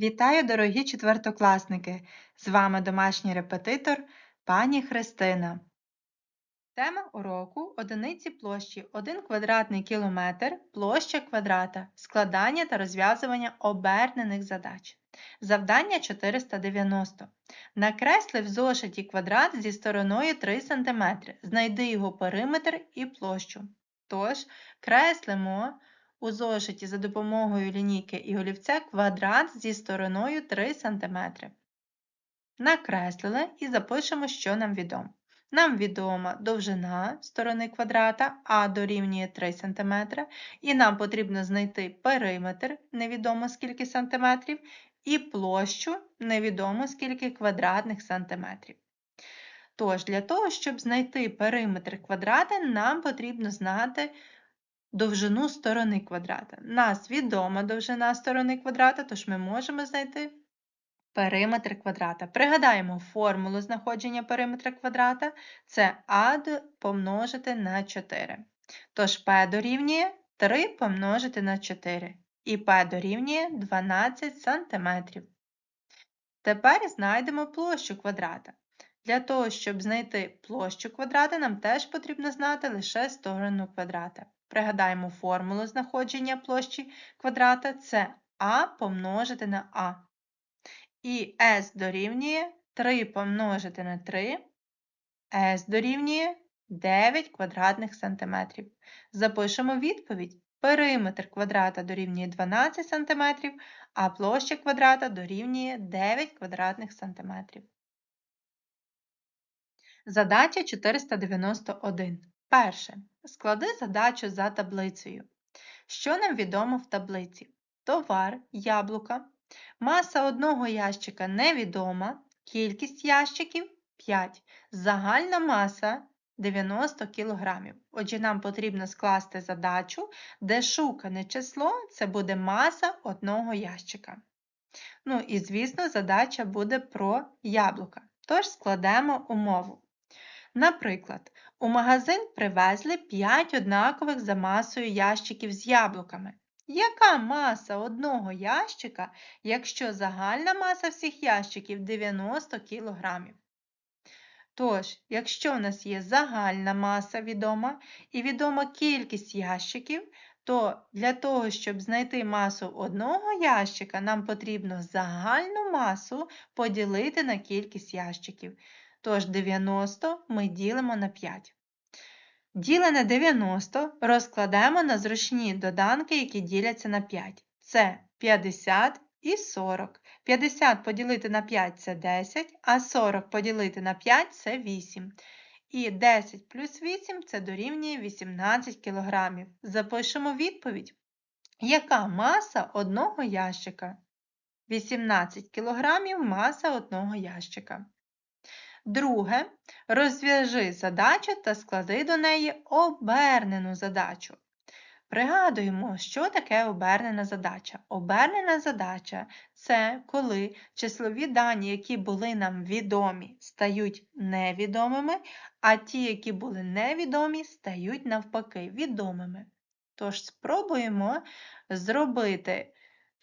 Вітаю, дорогі четвертокласники! З вами домашній репетитор пані Христина. Тема уроку одиниці площі 1 квадратний кілометр, площа квадрата, складання та розв'язування обернених задач. Завдання 490. Накресли в зошиті квадрат зі стороною 3 см. Знайди його периметр і площу. Тож, креслимо у зошиті за допомогою лінійки і олівця квадрат зі стороною 3 см. Накреслили і запишемо, що нам відомо. Нам відома довжина сторони квадрата А дорівнює 3 см, і нам потрібно знайти периметр, невідомо скільки сантиметрів, і площу невідомо скільки квадратних сантиметрів. Тож, для того, щоб знайти периметр квадрата, нам потрібно знати довжину сторони квадрата. Нас відома довжина сторони квадрата, тож ми можемо знайти периметр квадрата. Пригадаємо формулу знаходження периметра квадрата це а помножити на 4. Тож P дорівнює 3 помножити на 4. І P дорівнює 12 см. Тепер знайдемо площу квадрата. Для того, щоб знайти площу квадрата, нам теж потрібно знати лише сторону квадрата. Пригадаємо формулу знаходження площі квадрата це а помножити на а. І s дорівнює 3 помножити на 3, s дорівнює 9 квадратних сантиметрів. Запишемо відповідь. Периметр квадрата дорівнює 12 см, а площа квадрата дорівнює 9 квадратних сантиметрів. Задача 491. Перше. Склади задачу за таблицею. Що нам відомо в таблиці? Товар, яблука. Маса одного ящика невідома. Кількість ящиків 5. Загальна маса 90 кг. Отже, нам потрібно скласти задачу, де шукане число це буде маса одного ящика. Ну і, звісно, задача буде про яблука. Тож складемо умову. Наприклад, у магазин привезли 5 однакових за масою ящиків з яблуками. Яка маса одного ящика, якщо загальна маса всіх ящиків 90 кг? Тож, якщо в нас є загальна маса відома і відома кількість ящиків, то для того, щоб знайти масу одного ящика, нам потрібно загальну масу поділити на кількість ящиків. Тож 90 ми ділимо на 5. Ділене 90 розкладемо на зручні доданки, які діляться на 5. Це 50 і 40. 50 поділити на 5 це 10, а 40 поділити на 5 це 8. І 10 плюс 8 це дорівнює 18 кг. Запишемо відповідь. Яка маса одного ящика? 18 кг маса одного ящика. Друге, розв'яжи задачу та склади до неї обернену задачу. Пригадуємо, що таке обернена задача. Обернена задача це коли числові дані, які були нам відомі, стають невідомими, а ті, які були невідомі, стають навпаки відомими. Тож спробуємо зробити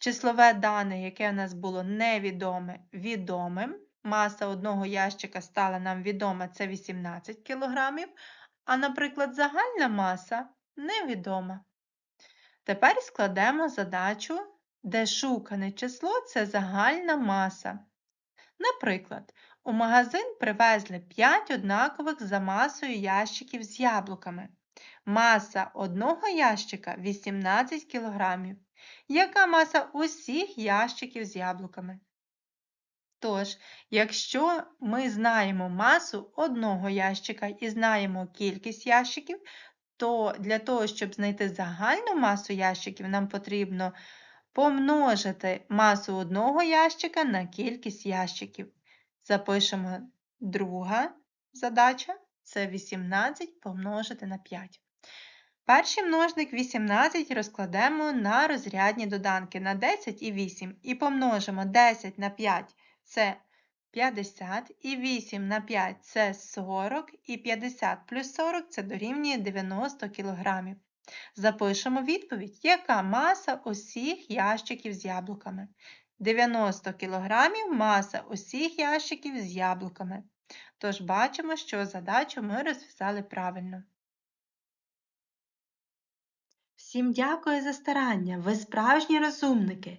числове дане, яке у нас було невідоме, відомим. Маса одного ящика стала нам відома це 18 кг, а, наприклад, загальна маса невідома. Тепер складемо задачу, де шукане число це загальна маса. Наприклад, у магазин привезли 5 однакових за масою ящиків з яблуками. Маса одного ящика 18 кг. Яка маса усіх ящиків з яблуками? Тож, якщо ми знаємо масу одного ящика і знаємо кількість ящиків, то для того, щоб знайти загальну масу ящиків, нам потрібно помножити масу одного ящика на кількість ящиків. Запишемо друга задача це 18 помножити на 5. Перший множник 18 розкладемо на розрядні доданки на 10 і 8 і помножимо 10 на 5 це 50, і 8 на 5 це 40, і 50 плюс 40 це дорівнює 90 кг. Запишемо відповідь, яка маса усіх ящиків з яблуками. 90 кг маса усіх ящиків з яблуками. Тож бачимо, що задачу ми розв'язали правильно. Всім дякую за старання, ви справжні розумники.